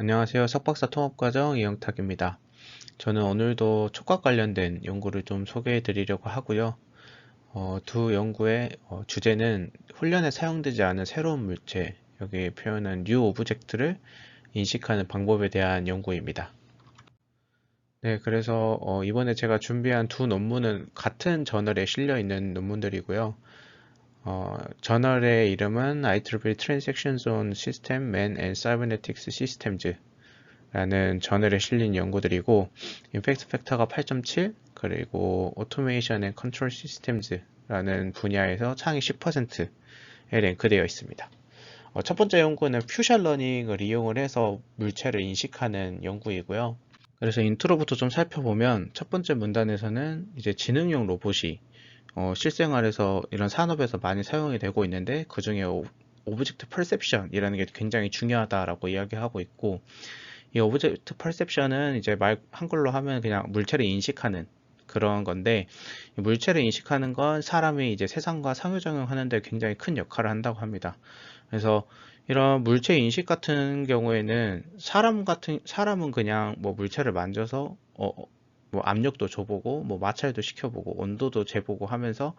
안녕하세요. 석박사 통합과정 이영탁입니다. 저는 오늘도 촉각 관련된 연구를 좀 소개해 드리려고 하고요. 어, 두 연구의 어, 주제는 훈련에 사용되지 않은 새로운 물체, 여기 표현한 뉴 오브젝트를 인식하는 방법에 대한 연구입니다. 네, 그래서 어, 이번에 제가 준비한 두 논문은 같은 저널에 실려 있는 논문들이고요. 어, 저널의 이름은 IEEE Transaction Zone System Man and Cybernetics Systems 라는 저널에 실린 연구들이고 임팩트 팩터가 8.7 그리고 Automation and Control Systems 라는 분야에서 창의 10%에 랭크되어 있습니다. 어, 첫 번째 연구는 퓨션 러닝을 이용을 해서 물체를 인식하는 연구이고요. 그래서 인트로부터 좀 살펴보면 첫 번째 문단에서는 이제 지능형 로봇이 어, 실생활에서 이런 산업에서 많이 사용이 되고 있는데 그 중에 오브젝트 퍼셉션이라는 게 굉장히 중요하다라고 이야기하고 있고 이 오브젝트 퍼셉션은 이제 말 한글로 하면 그냥 물체를 인식하는 그런 건데 물체를 인식하는 건 사람이 이제 세상과 상호작용하는 데 굉장히 큰 역할을 한다고 합니다. 그래서 이런 물체 인식 같은 경우에는 사람 같은 사람은 그냥 뭐 물체를 만져서 어, 뭐 압력도 줘보고 뭐 마찰도 시켜보고 온도도 재보고 하면서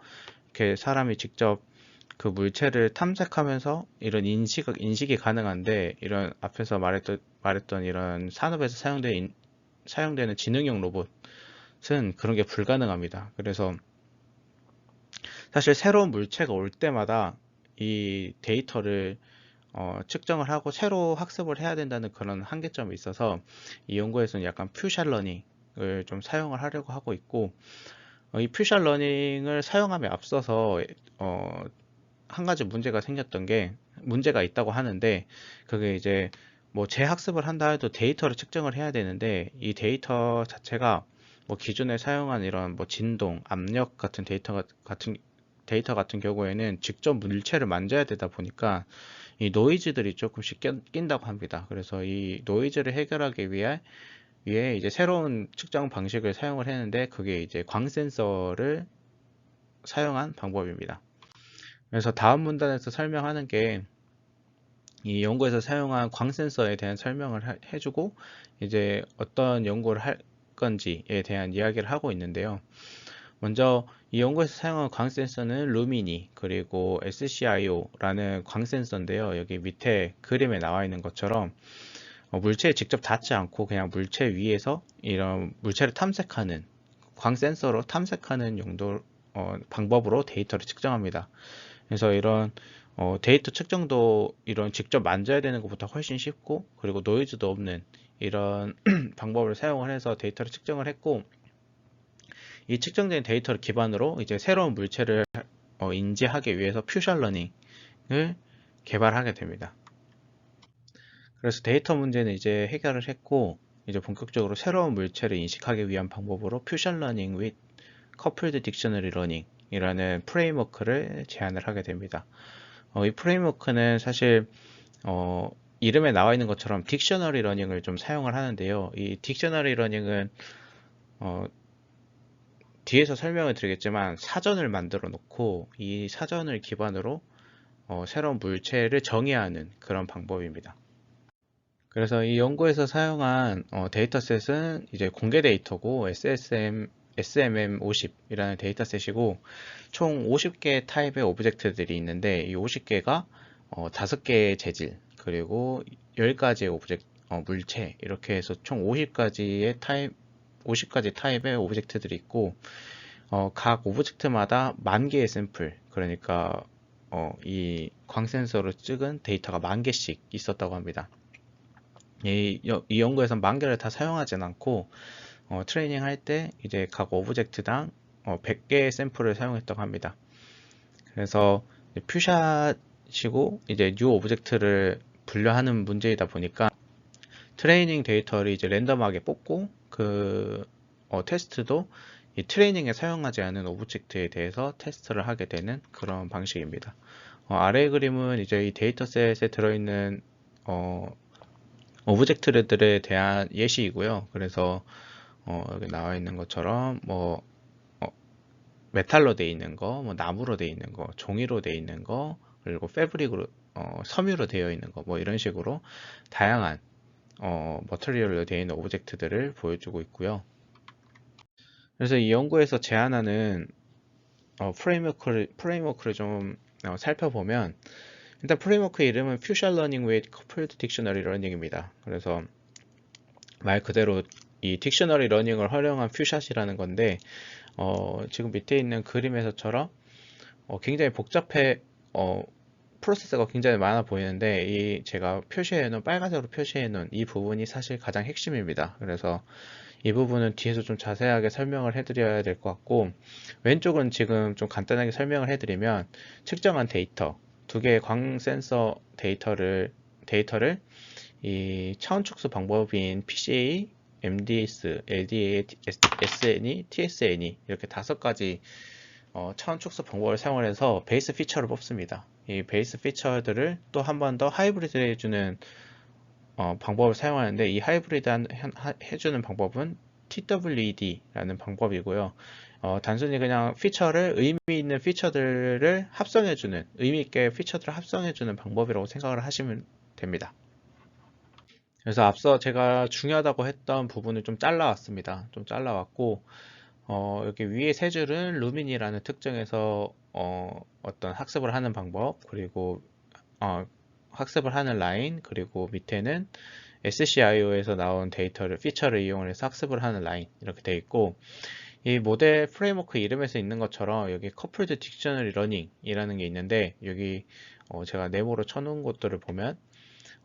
이렇게 사람이 직접 그 물체를 탐색하면서 이런 인식 인식이 가능한데 이런 앞에서 말했던 말했던 이런 산업에서 사용되 사용되는 지능형 로봇은 그런 게 불가능합니다. 그래서 사실 새로운 물체가 올 때마다 이 데이터를 어, 측정을 하고 새로 학습을 해야 된다는 그런 한계점이 있어서 이 연구에서는 약간 퓨셜 러닝 좀 사용을 하려고 하고 있고 어, 이 퓨셜 러닝을 사용함에 앞서서 어, 한 가지 문제가 생겼던 게 문제가 있다고 하는데 그게 이제 뭐 재학습을 한다 해도 데이터를 측정을 해야 되는데 이 데이터 자체가 뭐 기존에 사용한 이런 뭐 진동, 압력 같은 데이터 같은 데이터 같은 경우에는 직접 물체를 만져야 되다 보니까 이 노이즈들이 조금씩 낀다고 합니다. 그래서 이 노이즈를 해결하기 위해 위에 이제 새로운 측정 방식을 사용을 했는데 그게 이제 광 센서를 사용한 방법입니다. 그래서 다음 문단에서 설명하는 게 이 연구에서 사용한 광 센서에 대한 설명을 해주고 이제 어떤 연구를 할 건지에 대한 이야기를 하고 있는데요. 먼저 이 연구에서 사용한 광 센서는 루미니 그리고 SCIO라는 광 센서인데요. 여기 밑에 그림에 나와 있는 것처럼 어, 물체에 직접 닿지 않고 그냥 물체 위에서 이런 물체를 탐색하는 광 센서로 탐색하는 용도 어, 방법으로 데이터를 측정합니다. 그래서 이런 어, 데이터 측정도 이런 직접 만져야 되는 것보다 훨씬 쉽고 그리고 노이즈도 없는 이런 방법을 사용을 해서 데이터를 측정을 했고 이 측정된 데이터를 기반으로 이제 새로운 물체를 어, 인지하기 위해서 퓨셜 러닝을 개발하게 됩니다. 그래서 데이터 문제는 이제 해결을 했고 이제 본격적으로 새로운 물체를 인식하기 위한 방법으로 퓨전 러닝 with coupled dictionary learning 이라는 프레임워크를 제안을 하게 됩니다. 어, 이 프레임워크는 사실 어, 이름에 나와 있는 것처럼 딕셔너리 러닝을 좀 사용을 하는데요. 이 딕셔너리 러닝은 어, 뒤에서 설명을 드리겠지만 사전을 만들어 놓고 이 사전을 기반으로 어, 새로운 물체를 정의하는 그런 방법입니다. 그래서 이 연구에서 사용한 어, 데이터셋은 이제 공개 데이터고 SSM, SMM50이라는 데이터셋이고 총 50개 타입의 오브젝트들이 있는데 이 50개가 어, 5개의 재질 그리고 10가지의 오브젝트 어, 물체 이렇게 해서 총 50가지의 타입 50가지 타입의 오브젝트들이 있고 어, 각 오브젝트마다 만 개의 샘플 그러니까 어, 이 광센서로 찍은 데이터가 만 개씩 있었다고 합니다. 이, 이 연구에서 만 개를 다 사용하진 않고 어, 트레이닝 할 때 이제 각 오브젝트당 어, 100개의 샘플을 사용했다고 합니다. 그래서 퓨샷이고 이제 뉴 오브젝트를 분류하는 문제이다 보니까 트레이닝 데이터를 이제 랜덤하게 뽑고 그 어, 테스트도 이 트레이닝에 사용하지 않은 오브젝트에 대해서 테스트를 하게 되는 그런 방식입니다. 어, 아래 그림은 이제 이 데이터셋에 들어있는 어, 오브젝트들에 대한 예시이고요. 그래서 어, 여기 나와 있는 것처럼 뭐 어, 메탈로 되어 있는 거, 뭐 나무로 되어 있는 거, 종이로 되어 있는 거, 그리고 패브릭으로 어, 섬유로 되어 있는 거, 뭐 이런 식으로 다양한 어, 머터리얼로 되어 있는 오브젝트들을 보여주고 있고요. 그래서 이 연구에서 제안하는 어, 프레임워크를, 프레임워크를 좀 어, 살펴보면 일단 프레임워크 이름은 Fusion Learning with Coupled Dictionary Learning입니다. 그래서 말 그대로 이 딕셔너리 러닝을 활용한 퓨샷이라는 건데 어, 지금 밑에 있는 그림에서처럼 어, 굉장히 복잡해 어, 프로세스가 굉장히 많아 보이는데 이 제가 표시해 놓은 빨간색으로 표시해 놓은 이 부분이 사실 가장 핵심입니다. 그래서 이 부분은 뒤에서 좀 자세하게 설명을 해드려야 될 것 같고 왼쪽은 지금 좀 간단하게 설명을 해드리면 측정한 데이터 두 개의 광 센서 데이터를 데이터를 이 차원 축소 방법인 PCA, MDS, LDA, SNE, TSNE 이렇게 다섯 가지 어, 차원 축소 방법을 사용을 해서 베이스 피처를 뽑습니다. 이 베이스 피처들을 또 한 번 더 하이브리드 해주는 어, 방법을 사용하는데 이 하이브리드 한, 하, 해주는 방법은 TWED라는 방법이고요. 어, 단순히 그냥 피처를 의미 있는 피처들을 합성해주는 의미 있게 피처들을 합성해주는 방법이라고 생각을 하시면 됩니다. 그래서 앞서 제가 중요하다고 했던 부분을 좀 잘라왔습니다. 좀 잘라왔고 어, 여기 위에 세 줄은 루민이라는 특징에서 어, 떤 학습을 하는 방법 그리고 어, 학습을 하는 라인 그리고 밑에는 SCIO에서 나온 데이터를 피처를 이용해서 학습을 하는 라인 이렇게 되어 있고 이 모델 프레임워크 이름에서 있는 것처럼 여기 커플드 딕셔너리 러닝 이라는 게 있는데 여기 어 제가 네모로 쳐놓은 것들을 보면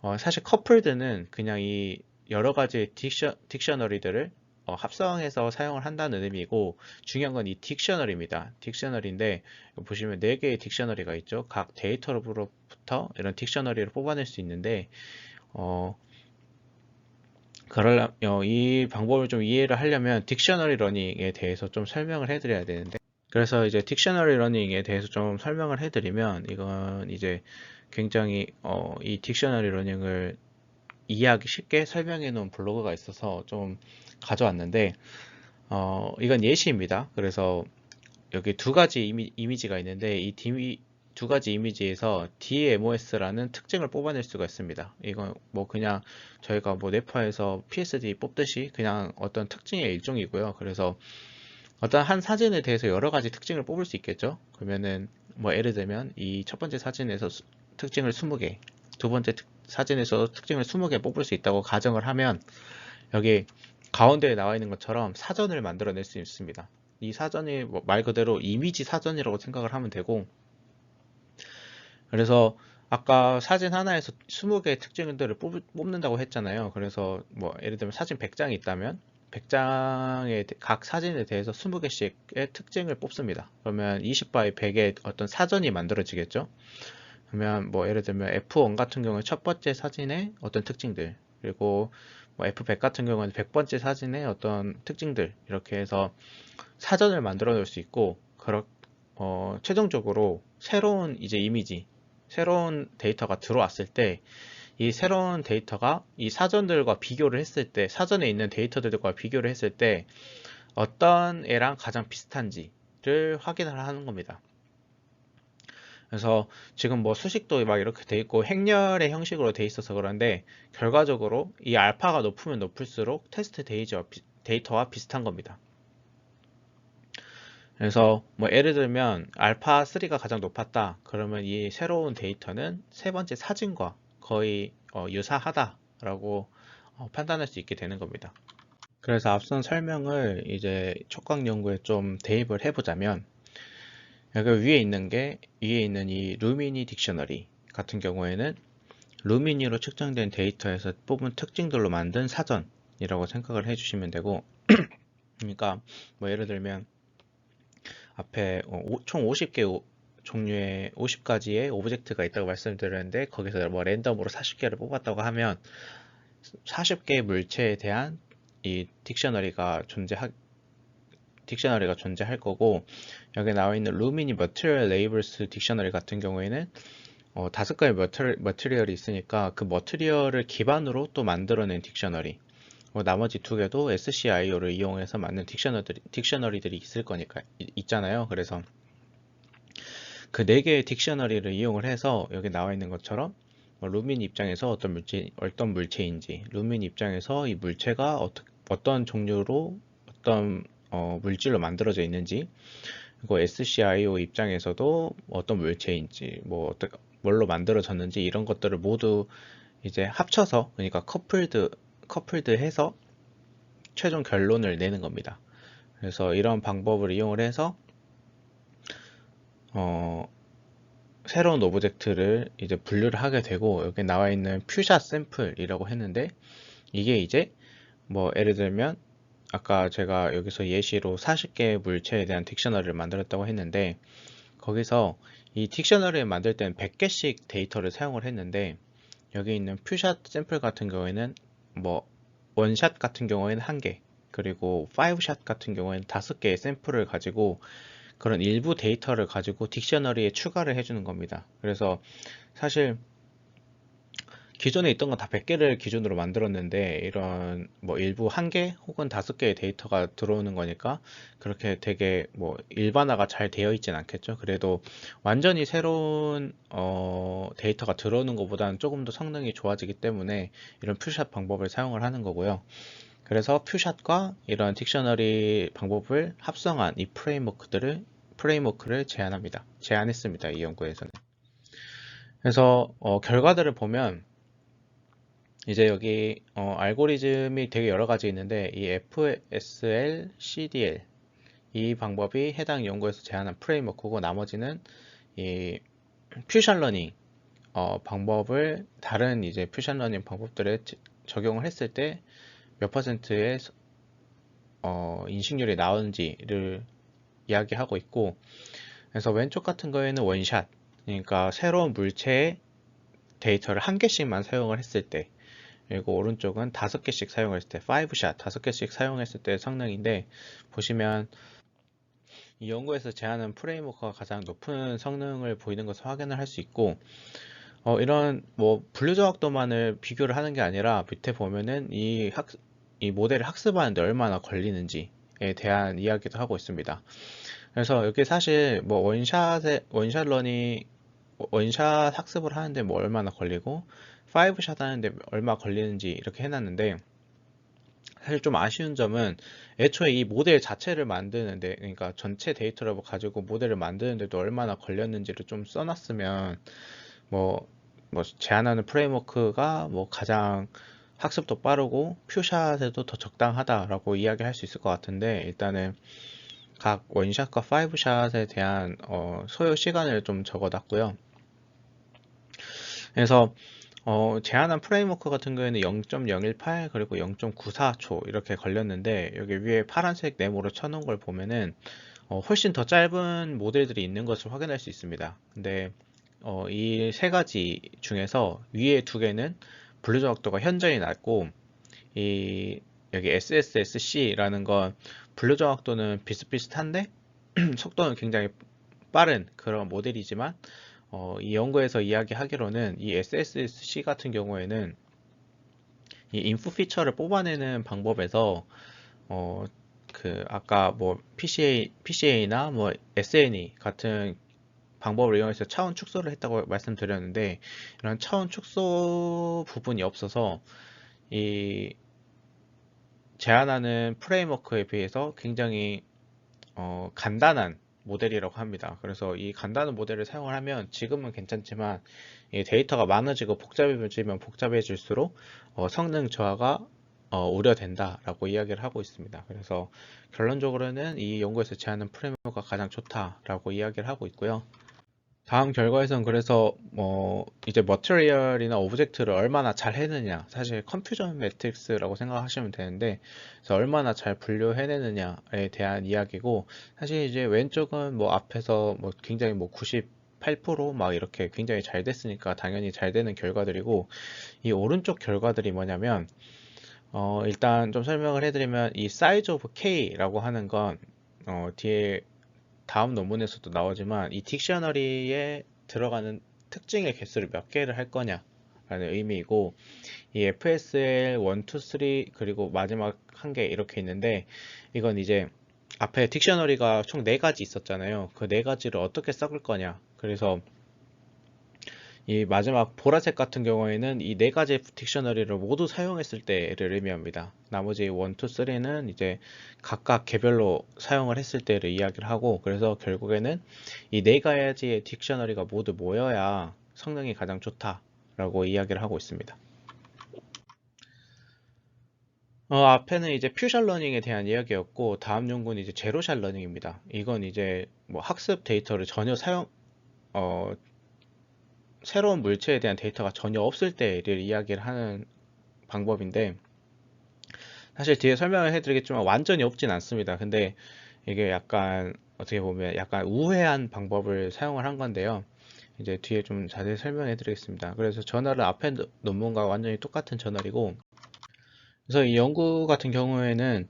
어 사실 커플드는 그냥 이 여러 가지 딕셔, 딕셔너리들을 어 합성해서 사용을 한다는 의미고 중요한 건 이 딕셔너리입니다. 딕셔너리인데 보시면 4개의 딕셔너리가 있죠. 각 데이터로부터 이런 딕셔너리를 뽑아낼 수 있는데 어 어, 이 방법을 좀 이해를 하려면 딕셔너리 러닝에 대해서 좀 설명을 해드려야 되는데 그래서 이제 딕셔너리 러닝에 대해서 좀 설명을 해드리면 이건 이제 굉장히 어, 이 딕셔너리 러닝을 이해하기 쉽게 설명해 놓은 블로그가 있어서 좀 가져왔는데 어, 이건 예시입니다. 그래서 여기 두 가지 이미, 이미지가 있는데 이 두 가지 이미지에서 DMOS라는 특징을 뽑아낼 수가 있습니다. 이건 뭐 그냥 저희가 뭐 네파에서 PSD 뽑듯이 그냥 어떤 특징의 일종이고요. 그래서 어떤 한 사진에 대해서 여러 가지 특징을 뽑을 수 있겠죠. 그러면은 뭐 예를 들면 이 첫 번째 사진에서 수, 특징을 20개, 두 번째 특, 사진에서 특징을 20개 뽑을 수 있다고 가정을 하면 여기 가운데에 나와 있는 것처럼 사전을 만들어낼 수 있습니다. 이 사전이 뭐 말 그대로 이미지 사전이라고 생각을 하면 되고 그래서 아까 사진 하나에서 20개의 특징들을 뽑, 는다고 했잖아요. 그래서 뭐 예를 들면 사진 100장이 있다면 100장의 각 사진에 대해서 20개씩의 특징을 뽑습니다. 그러면 20바의 100의 어떤 사전이 만들어지겠죠. 그러면 뭐 예를 들면 F1 같은 경우에 첫 번째 사진의 어떤 특징들 그리고 뭐 F100 같은 경우는 100번째 사진의 어떤 특징들 이렇게 해서 사전을 만들어 놓을 수 있고 그렇 어, 최종적으로 새로운 이제 이미지 새로운 데이터가 들어왔을 때 이 새로운 데이터가 이 사전들과 비교를 했을 때 사전에 있는 데이터들과 비교를 했을 때 어떤 애랑 가장 비슷한지를 확인을 하는 겁니다. 그래서 지금 뭐 수식도 막 이렇게 돼 있고 행렬의 형식으로 돼 있어서 그런데 결과적으로 이 알파가 높으면 높을수록 테스트 데이터와 비슷한 겁니다. 그래서 뭐 예를 들면 알파 3가 가장 높았다 그러면 이 새로운 데이터는 세 번째 사진과 거의 어, 유사하다라고 어, 판단할 수 있게 되는 겁니다. 그래서 앞선 설명을 이제 촉각 연구에 좀 대입을 해보자면 여기 위에 있는 게 위에 있는 이 루미니 딕셔너리 같은 경우에는 루미니로 측정된 데이터에서 뽑은 특징들로 만든 사전이라고 생각을 해주시면 되고 그러니까 뭐 예를 들면 앞에 어, 총 50개 종류의 50가지의 오브젝트가 있다고 말씀드렸는데 거기서 뭐 랜덤으로 40개를 뽑았다고 하면 40개의 물체에 대한 이 딕셔너리가 존재하 딕셔너리가 존재할 거고 여기 나와 있는 루미니 머티리얼 레이블스 딕셔너리 같은 경우에는 어, 다섯 가지 머티리얼이 있으니까 그 머티리얼을 기반으로 또 만들어낸 딕셔너리 뭐 나머지 두 개도 SCIO를 이용해서 만든 딕셔너들이, 딕셔너리들이 있을 거니까 있잖아요. 그래서 그 네 개의 딕셔너리를 이용을 해서 여기 나와 있는 것처럼 뭐 루민 입장에서 어떤 물체 어떤 물체인지 루민 입장에서 이 물체가 어떠, 어떤 종류로 어떤 어, 물질로 만들어져 있는지 그리고 SCIO 입장에서도 어떤 물체인지 뭐 어떤 뭘로 만들어졌는지 이런 것들을 모두 이제 합쳐서 그러니까 커플드 커플드 해서 최종 결론을 내는 겁니다. 그래서 이런 방법을 이용을 해서 어, 새로운 오브젝트를 이제 분류를 하게 되고 여기 나와 있는 퓨샷 샘플이라고 했는데 이게 이제 뭐 예를 들면 아까 제가 여기서 예시로 40개의 물체에 대한 딕셔너리를 만들었다고 했는데 거기서 이 딕셔너리를 만들 때는 100개씩 데이터를 사용을 했는데 여기 있는 퓨샷 샘플 같은 경우에는 뭐 원샷 같은 경우에는 한 개, 그리고 5샷 같은 경우에는 다섯 개의 샘플을 가지고 그런 일부 데이터를 가지고 딕셔너리에 추가를 해주는 겁니다. 그래서 사실 기존에 있던 건 다 100개를 기준으로 만들었는데 이런 뭐 일부 한 개 혹은 다섯 개의 데이터가 들어오는 거니까 그렇게 되게 뭐 일반화가 잘 되어 있진 않겠죠. 그래도 완전히 새로운 어 데이터가 들어오는 것보다는 조금 더 성능이 좋아지기 때문에 이런 퓨샷 방법을 사용을 하는 거고요. 그래서 퓨샷과 이런 딕셔너리 방법을 합성한 이 프레임워크들을 프레임워크를 제안합니다. 제안했습니다. 이 연구에서는. 그래서 어 결과들을 보면 이제 여기 어, 알고리즘이 되게 여러 가지 있는데 이 FSL, CDL 이 방법이 해당 연구에서 제안한 프레임워크고 나머지는 이 퓨션 러닝 어, 방법을 다른 이제 퓨션 러닝 방법들에 적용을 했을 때 몇 퍼센트의 어, 인식률이 나오는지를 이야기하고 있고 그래서 왼쪽 같은 거에는 원샷 그러니까 새로운 물체의 데이터를 한 개씩만 사용을 했을 때 그리고 오른쪽은 다섯 개씩 사용했을 때 5샷 다섯 개씩 사용했을 때 성능인데 보시면 이 연구에서 제안한 프레임워크가 가장 높은 성능을 보이는 것을 확인을 할 수 있고 어, 이런 뭐 분류조각도만을 비교를 하는 게 아니라 밑에 보면은 이 학, 이 모델을 학습하는데 얼마나 걸리는지에 대한 이야기도 하고 있습니다. 그래서 여기 사실 뭐 원샷에 원샷 러닝 원샷 학습을 하는데 뭐 얼마나 걸리고 5샷 하는데 얼마 걸리는지 이렇게 해놨는데 사실 좀 아쉬운 점은 애초에 이 모델 자체를 만드는데 그러니까 전체 데이터를 가지고 모델을 만드는데도 얼마나 걸렸는지를 좀 써놨으면 뭐, 뭐 제안하는 프레임워크가 뭐 가장 학습도 빠르고 퓨샷에도 더 적당하다라고 이야기할 수 있을 것 같은데 일단은 각 원샷과 5샷에 대한 어, 소요 시간을 좀 적어놨고요. 그래서 어, 제한한 프레임워크 같은 경우에는 0.018 그리고 0.94초 이렇게 걸렸는데 여기 위에 파란색 네모로 쳐놓은 걸 보면은 어, 훨씬 더 짧은 모델들이 있는 것을 확인할 수 있습니다. 근데 어, 이 세 가지 중에서 위에 두 개는 분류 정확도가 현저히 낮고 이 여기 SSSC라는 건 분류 정확도는 비슷비슷한데 속도는 굉장히 빠른 그런 모델이지만 어, 이 연구에서 이야기하기로는 이 SSC 같은 경우에는 이 인프 피처를 뽑아내는 방법에서 어, 그 아까 뭐 PCA, PCA나 뭐 SNE 같은 방법을 이용해서 차원 축소를 했다고 말씀드렸는데 이런 차원 축소 부분이 없어서 이 제안하는 프레임워크에 비해서 굉장히 어, 간단한 모델이라고 합니다. 그래서 이 간단한 모델을 사용을 하면 지금은 괜찮지만 데이터가 많아지고 복잡해지면 복잡해질수록 어, 성능 저하가 어, 우려된다라고 이야기를 하고 있습니다. 그래서 결론적으로는 이 연구에서 제안한 프레임워크가 가장 좋다라고 이야기를 하고 있고요. 다음 결과에선 그래서 뭐 이제 머티리얼이나 오브젝트를 얼마나 잘 해느냐. 사실 컴퓨전 매트릭스라고 생각하시면 되는데 그래서 얼마나 잘 분류해내느냐에 대한 이야기고 사실 이제 왼쪽은 뭐 앞에서 뭐 굉장히 뭐 98%막 이렇게 굉장히 잘 됐으니까 당연히 잘 되는 결과들이고 이 오른쪽 결과들이 뭐냐면 어 일단 좀 설명을 해드리면 이 사이즈 오브 K라고 하는 건 어 뒤에 다음 논문에서도 나오지만 이 딕셔너리에 들어가는 특징의 개수를 몇 개를 할 거냐 라는 의미이고 이 FSL 1, 2, 3 그리고 마지막 한 개 이렇게 있는데 이건 이제 앞에 딕셔너리가 총 4가지 있었잖아요. 그 4가지를 어떻게 섞을 거냐. 그래서 이 마지막 보라색 같은 경우에는 이 네 가지 딕셔너리를 모두 사용했을 때를 의미합니다. 나머지 1, 2, 3는 이제 각각 개별로 사용을 했을 때를 이야기를 하고 그래서 결국에는 이 네 가지의 딕셔너리가 모두 모여야 성능이 가장 좋다라고 이야기를 하고 있습니다. 어, 앞에는 이제 퓨셜 러닝에 대한 이야기였고 다음 연구는 이제 제로샷 러닝입니다. 이건 이제 뭐 학습 데이터를 전혀 사용 어, 새로운 물체에 대한 데이터가 전혀 없을 때를 이야기를 하는 방법인데 사실 뒤에 설명을 해드리겠지만 완전히 없진 않습니다. 근데 이게 약간 어떻게 보면 약간 우회한 방법을 사용을 한 건데요. 이제 뒤에 좀 자세히 설명해 드리겠습니다. 그래서 저널은 앞에 논문과 완전히 똑같은 저널이고 그래서 이 연구 같은 경우에는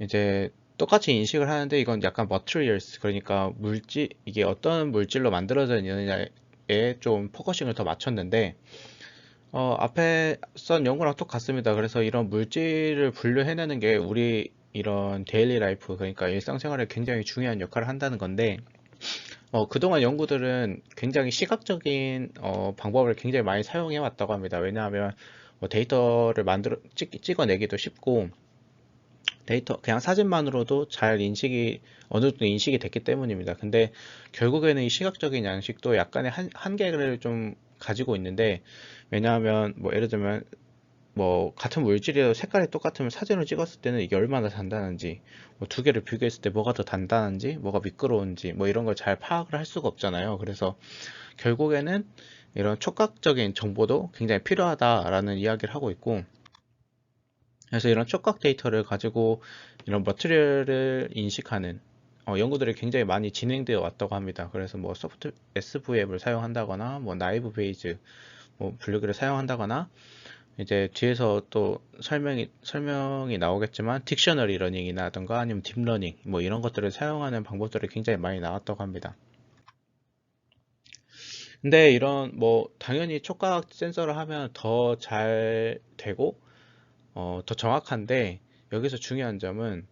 이제 똑같이 인식을 하는데 이건 약간 materials 그러니까 물질 이게 어떤 물질로 만들어져 있느냐에 좀 포커싱을 더 맞췄는데 어, 앞에 선 연구랑 똑 같습니다. 그래서 이런 물질을 분류해내는 게 우리 이런 데일리 라이프 그러니까 일상생활에 굉장히 중요한 역할을 한다는 건데 어, 그동안 연구들은 굉장히 시각적인 어, 방법을 굉장히 많이 사용해 왔다고 합니다. 왜냐하면 뭐 데이터를 만들어 찍, 찍어내기도 쉽고 데이터 그냥 사진만으로도 잘 인식이 어느 정도 인식이 됐기 때문입니다. 근데 결국에는 이 시각적인 양식도 약간의 한, 한계를 좀 가지고 있는데 왜냐하면 뭐 예를 들면 뭐 같은 물질이라도 색깔이 똑같으면 사진을 찍었을 때는 이게 얼마나 단단한지 뭐 두 개를 비교했을 때 뭐가 더 단단한지 뭐가 미끄러운지 뭐 이런 걸 잘 파악을 할 수가 없잖아요 그래서 결국에는 이런 촉각적인 정보도 굉장히 필요하다라는 이야기를 하고 있고 그래서 이런 촉각 데이터를 가지고 이런 머티리얼을 인식하는 어, 연구들이 굉장히 많이 진행되어 왔다고 합니다. 그래서 뭐 소프트 SVM을 사용한다거나 뭐 나이브 베이즈 뭐 분류기를 사용한다거나 이제 뒤에서 또 설명이 설명이 나오겠지만 딕셔너리 러닝이라든가 아니면 딥러닝 뭐 이런 것들을 사용하는 방법들이 굉장히 많이 나왔다고 합니다. 근데 이런 뭐 당연히 촉각 센서를 하면 더 잘 되고 어, 더 정확한데 여기서 중요한 점은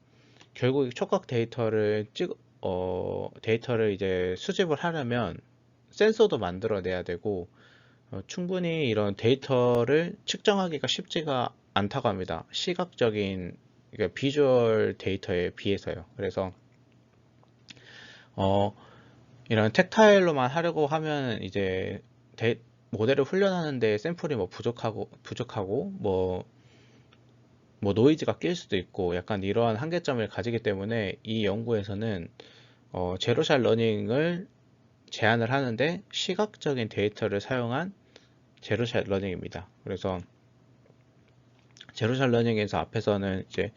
결국 촉각 데이터를 찍 어, 데이터를 이제 수집을 하려면 센서도 만들어내야 되고 어, 충분히 이런 데이터를 측정하기가 쉽지가 않다고 합니다. 시각적인 그러니까 비주얼 데이터에 비해서요. 그래서 어, 이런 텍타일로만 하려고 하면 이제 데, 모델을 훈련하는데 샘플이 뭐 부족하고 부족하고 뭐 뭐 노이즈가 낄 수도 있고 약간 이러한 한계점을 가지기 때문에 이 연구에서는 어, 제로샷 러닝을 제안을 하는데 시각적인 데이터를 사용한 제로샷 러닝입니다. 그래서 제로샷 러닝에서 앞에서는 이제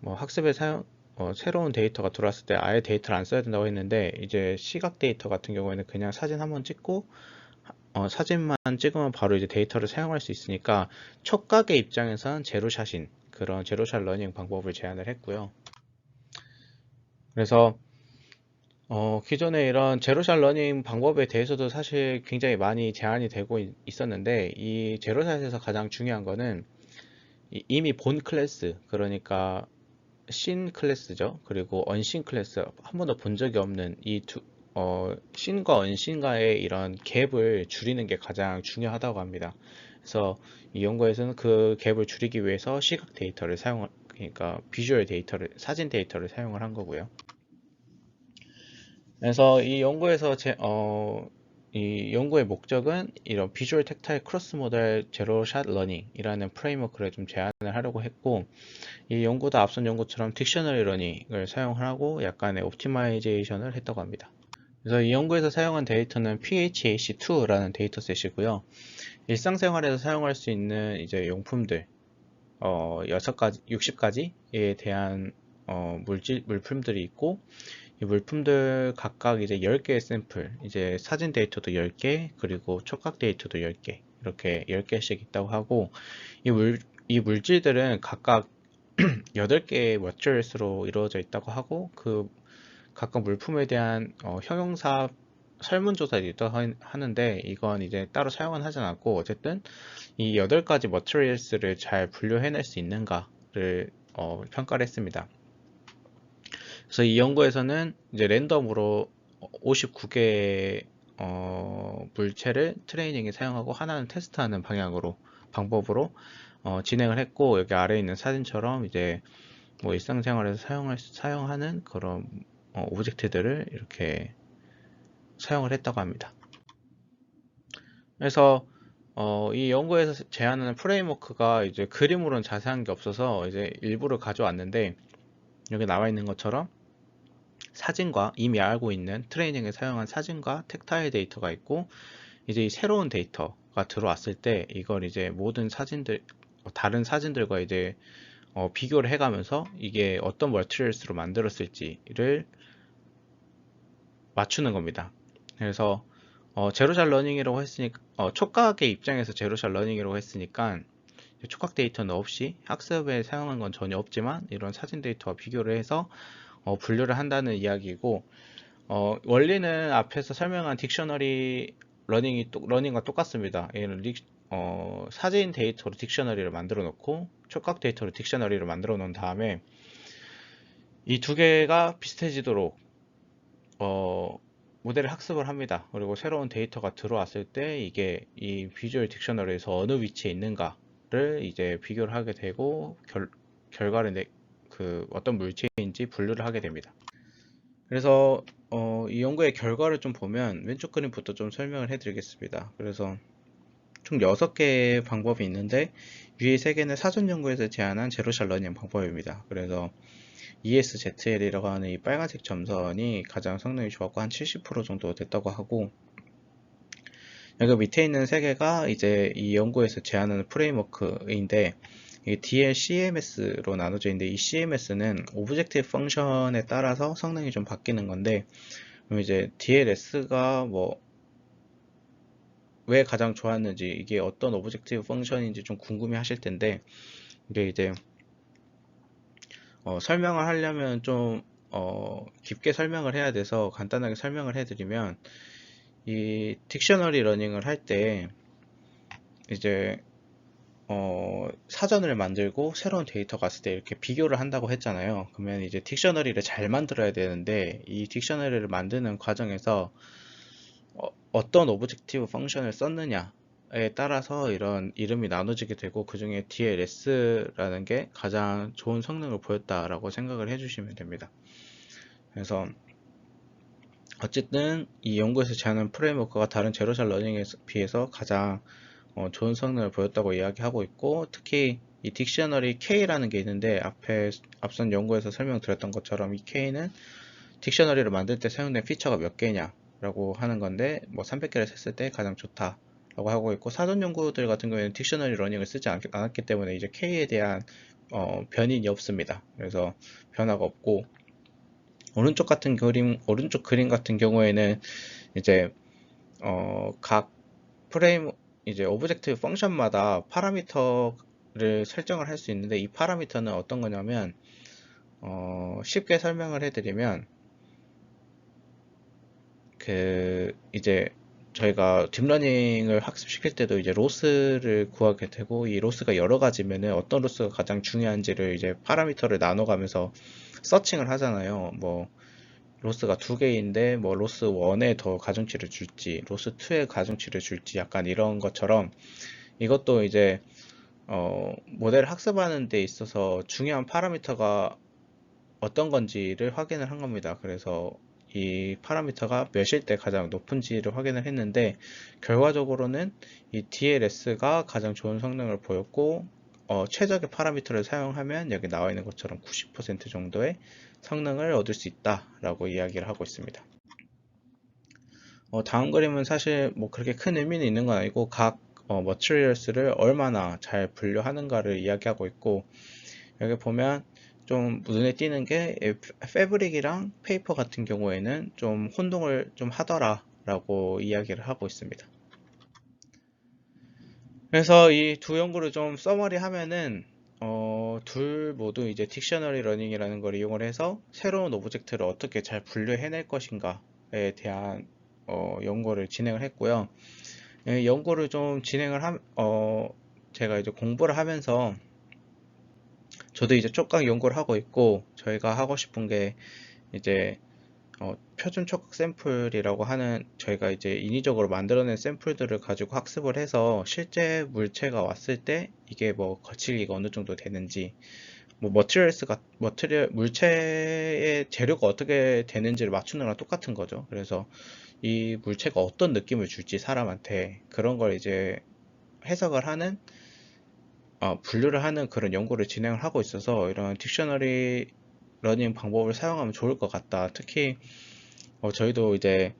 뭐 학습에 사용 어, 새로운 데이터가 들어왔을 때 아예 데이터를 안 써야 된다고 했는데 이제 시각 데이터 같은 경우에는 그냥 사진 한번 찍고 어, 사진만 찍으면 바로 이제 데이터를 사용할 수 있으니까 촉각의 입장에서는 제로샷인 그런 제로샷 러닝 방법을 제안을 했고요. 그래서 어, 기존에 이런 제로샷 러닝 방법에 대해서도 사실 굉장히 많이 제안이 되고 있었는데 이 제로샷에서 가장 중요한 거는 이미 본 클래스 그러니까 신 클래스죠 그리고 언신 클래스 한 번도 본 적이 없는 이두 어, 신과 언신과의 이런 갭을 줄이는 게 가장 중요하다고 합니다. 그래서 이 연구에서는 그 갭을 줄이기 위해서 시각 데이터를 사용, 그러니까 비주얼 데이터를, 사진 데이터를 사용을 한 거고요. 그래서 이 연구에서 제, 어, 이 연구의 목적은 이런 비주얼 텍타일 크로스 모델 제로 샷 러닝이라는 프레임워크를 좀 제안을 하려고 했고 이 연구도 앞선 연구처럼 딕셔너리 러닝을 사용하고 약간의 옵티마이제이션을 했다고 합니다. 그래서 이 연구에서 사용한 데이터는 PHAC2라는 데이터셋이고요. 일상생활에서 사용할 수 있는 이제 용품들 어, 6가지, 60가지에 대한 어, 물질, 물품들이 있고 이 물품들 각각 이제 10개의 샘플, 이제 사진 데이터도 10개, 그리고 촉각 데이터도 10개, 이렇게 10개씩 있다고 하고 이 물, 이 물질들은 각각 8개의 머티리얼스로 이루어져 있다고 하고 그 각각 물품에 대한 어, 형용사 설문조사도 있다 하는데 이건 이제 따로 사용은 하진 않고 어쨌든 이 8가지 머티리얼스를 잘 분류해낼 수 있는가를 어, 평가를 했습니다. 그래서 이 연구에서는 이제 랜덤으로 59개 어, 물체를 트레이닝에 사용하고 하나는 테스트하는 방향으로 방법으로 어, 진행을 했고 여기 아래에 있는 사진처럼 이제 뭐 일상생활에서 사용할 수- 사용하는 그런 어, 오브젝트들을 이렇게 사용을 했다고 합니다. 그래서 어, 이 연구에서 제안하는 프레임워크가 이제 그림으로는 자세한 게 없어서 이제 일부를 가져왔는데 여기 나와 있는 것처럼 사진과 이미 알고 있는 트레이닝에 사용한 사진과 텍타일 데이터가 있고 이제 이 새로운 데이터가 들어왔을 때 이걸 이제 모든 사진들 어, 다른 사진들과 이제 어, 비교를 해가면서 이게 어떤 멀티리얼스로 만들었을지를 맞추는 겁니다. 그래서 어, 제로샷 러닝이라고 했으니까 어, 촉각의 입장에서 제로샷 러닝이라고 했으니까 촉각 데이터는 없이 학습에 사용한 건 전혀 없지만 이런 사진 데이터와 비교를 해서 어, 분류를 한다는 이야기고 어, 원리는 앞에서 설명한 딕셔너리 러닝이 똑- 러닝과 똑같습니다. 얘는 릭- 어, 사진 데이터로 딕셔너리를 만들어 놓고 촉각 데이터로 딕셔너리를 만들어 놓은 다음에 이 두 개가 비슷해지도록 어, 모델을 학습을 합니다. 그리고 새로운 데이터가 들어왔을 때 이게 이 비주얼 딕셔너리에서 어느 위치에 있는가를 이제 비교를 하게 되고 결, 결과를 내, 그 어떤 물체인지 분류를 하게 됩니다. 그래서 어, 이 연구의 결과를 좀 보면 왼쪽 그림부터 좀 설명을 해드리겠습니다. 그래서 총 6개의 방법이 있는데 위에 3개는 사전 연구에서 제안한 제로샷 러닝 방법입니다. 그래서 ESZL이라고 하는 이 빨간색 점선이 가장 성능이 좋았고 한 70% 정도 됐다고 하고 여기 밑에 있는 3개가 이제 이 연구에서 제안하는 프레임워크인데 이 DLCMS로 나눠져 있는데 이 CMS는 오브젝티브 펑션에 따라서 성능이 좀 바뀌는 건데 그럼 이제 DLS가 뭐 왜 가장 좋았는지 이게 어떤 오브젝티브 펑션인지 좀 궁금해 하실 텐데 이게 이제 어, 설명을 하려면 좀 어, 깊게 설명을 해야 돼서 간단하게 설명을 해드리면 이 딕셔너리 러닝을 할 때 이제 어, 사전을 만들고 새로운 데이터가 왔을 때 이렇게 비교를 한다고 했잖아요. 그러면 이제 딕셔너리를 잘 만들어야 되는데 이 딕셔너리를 만드는 과정에서 어, 떤 오브젝티브 펑션을 썼느냐 에 따라서 이런 이름이 나눠지게 되고 그 중에 DLS라는 게 가장 좋은 성능을 보였다라고 생각을 해주시면 됩니다. 그래서 어쨌든 이 연구에서 제안한 프레임워크가 다른 제로샷 러닝에 비해서 가장 어, 좋은 성능을 보였다고 이야기하고 있고 특히 이 딕셔너리 K라는 게 있는데 앞에 앞선 연구에서 설명드렸던 것처럼 이 K는 딕셔너리를 만들 때 사용된 피처가 몇 개냐 라고 하는 건데 뭐 300개를 셌을 때 가장 좋다 라고 하고 있고 사전 연구들 같은 경우에는 딕셔너리 러닝을 쓰지 않, 않았기 때문에 이제 K에 대한 어, 변인이 없습니다. 그래서 변화가 없고 오른쪽 같은 그림 오른쪽 그림 같은 경우에는 이제 어, 각 프레임 이제 오브젝트 펑션마다 파라미터를 설정을 할 수 있는데 이 파라미터는 어떤 거냐면 어, 쉽게 설명을 해드리면 그 이제 저희가 딥러닝을 학습시킬 때도 이제 로스를 구하게 되고 이 로스가 여러 가지면은 어떤 로스가 가장 중요한지를 이제 파라미터를 나눠가면서 서칭을 하잖아요. 뭐 로스가 두 개인데 뭐 로스 1에 더 가중치를 줄지 로스 2에 가중치를 줄지 약간 이런 것처럼 이것도 이제 어, 모델을 학습하는 데 있어서 중요한 파라미터가 어떤 건지를 확인을 한 겁니다. 그래서 이 파라미터가 몇일 때 가장 높은지를 확인을 했는데 결과적으로는 이 DLS가 가장 좋은 성능을 보였고 어, 최적의 파라미터를 사용하면 여기 나와 있는 것처럼 90% 정도의 성능을 얻을 수 있다라고 이야기를 하고 있습니다. 어, 다음 그림은 사실 뭐 그렇게 큰 의미는 있는 건 아니고 각 어, 머티리얼스를 얼마나 잘 분류하는가를 이야기하고 있고 여기 보면 좀 눈에 띄는 게 패브릭이랑 페이퍼 같은 경우에는 좀 혼동을 좀 하더라 라고 이야기를 하고 있습니다. 그래서 이 두 연구를 좀 써머리 하면은 어, 둘 모두 이제 딕셔너리 러닝이라는 걸 이용을 해서 새로운 오브젝트를 어떻게 잘 분류해낼 것인가에 대한 어, 연구를 진행을 했고요. 예, 연구를 좀 진행을 함, 어, 제가 이제 공부를 하면서 저도 이제 쪽각 연구를 하고 있고 저희가 하고 싶은 게 이제 어, 표준 촉각 샘플이라고 하는 저희가 이제 인위적으로 만들어낸 샘플들을 가지고 학습을 해서 실제 물체가 왔을 때 이게 뭐 거칠기가 어느 정도 되는지 뭐 머티리얼스가 머티리얼 물체의 재료가 어떻게 되는지를 맞추는 거랑 똑같은 거죠. 그래서 이 물체가 어떤 느낌을 줄지 사람한테 그런 걸 이제 해석을 하는 어, 분류를 하는 그런 연구를 진행을 하고 있어서 이런 딕셔너리 러닝 방법을 사용하면 좋을 것 같다. 특히 어, 저희도 이제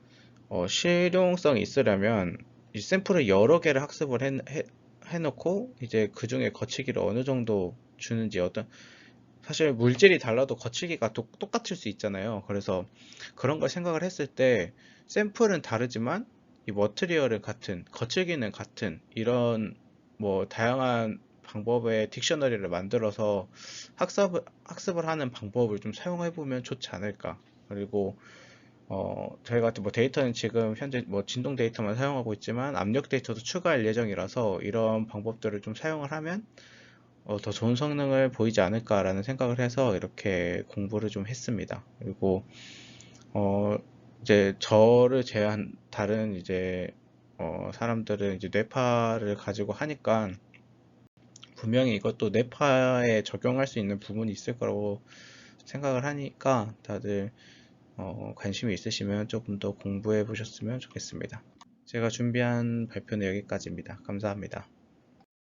어, 실용성이 있으려면 이 샘플을 여러 개를 학습을 해, 해, 해놓고 이제 그 중에 거치기를 어느 정도 주는지 어떤 사실 물질이 달라도 거치기가 똑- 똑같을 수 있잖아요. 그래서 그런 걸 생각을 했을 때 샘플은 다르지만 이 머트리얼은 같은, 거치기는 같은 이런 뭐 다양한 방법의 딕셔너리를 만들어서 학습을, 학습을 하는 방법을 좀 사용해 보면 좋지 않을까. 그리고 어, 저희가 뭐 데이터는 지금 현재 뭐 진동 데이터만 사용하고 있지만 압력 데이터도 추가할 예정이라서 이런 방법들을 좀 사용을 하면 어, 더 좋은 성능을 보이지 않을까라는 생각을 해서 이렇게 공부를 좀 했습니다. 그리고 어, 이제 저를 제한 다른 이제 어, 사람들은 이제 뇌파를 가지고 하니까 분명히 이것도 뇌파에 적용할 수 있는 부분이 있을 거라고 생각을 하니까 다들 어, 관심이 있으시면 조금 더 공부해 보셨으면 좋겠습니다. 제가 준비한 발표는 여기까지입니다. 감사합니다.